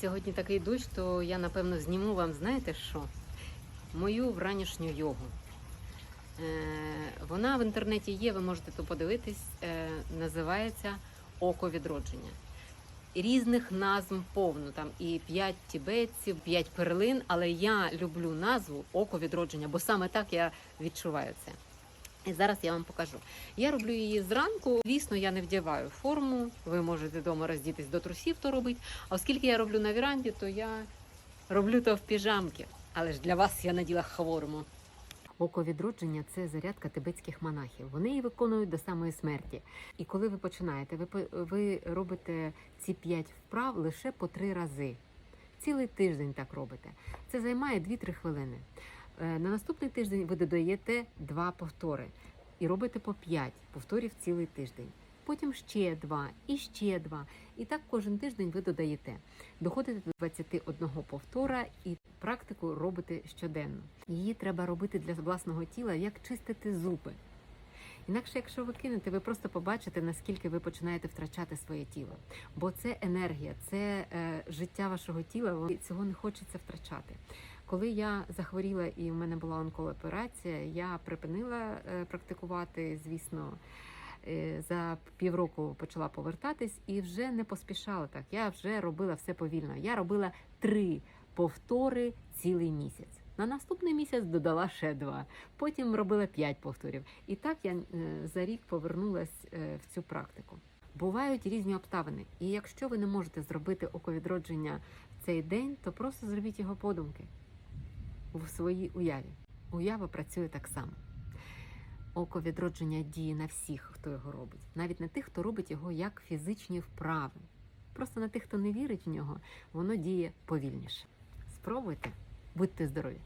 Сьогодні такий дощ, то я напевно зніму вам, знаєте що? Мою вранішню йогу. Е, вона в інтернеті є, ви можете то подивитись. Е, називається Око відродження. Різних назв повно, там і 5 тібетців, 5 перлин, але я люблю назву Око відродження, бо саме так я відчуваю це. І зараз я вам покажу. Я роблю її зранку. Звісно, я не вдягаю форму. Ви можете вдома роздітись до трусів, то робить. А оскільки я роблю на віранді, то я роблю то в піжамки. Але ж для вас я наділа форму. Око відродження це зарядка тибетських монахів. Вони її виконують до самої смерті. І коли ви починаєте, ви, ви робите ці п'ять вправ лише по три рази. Цілий тиждень так робите. Це займає 2-3 хвилини. Е, На наступний тиждень ви додаєте два повтори і робите по 5 повторів цілий тиждень. Потім ще два і ще два. І так кожен тиждень ви додаєте. Доходите до 21 повтора і практику робите щоденно. Її треба робити для власного тіла, як чистити зуби. Інакше, якщо ви кинете, ви просто побачите, наскільки ви починаєте втрачати своє тіло. Бо це енергія, це е, життя вашого тіла. Цього не хочеться втрачати. Коли я захворіла і в мене була онкооперація, я припинила е, практикувати, звісно. е, За півроку почала повертатись і вже не поспішала так. Я вже робила все повільно. Я робила три повтори цілий місяць. На наступний місяць додала ще два. Потім робила п'ять повторів. І так я е, за рік повернулась е, в цю практику. Бувають різні обставини, і якщо ви не можете зробити оковідродження в цей день, то просто зробіть його подумки в своїй уяві. Уява працює так само. Око відродження діє на всіх, хто його робить, навіть на тих, хто робить його як фізичні вправи. Просто на тих, хто не вірить в нього, воно діє повільніше. Спробуйте, будьте здорові!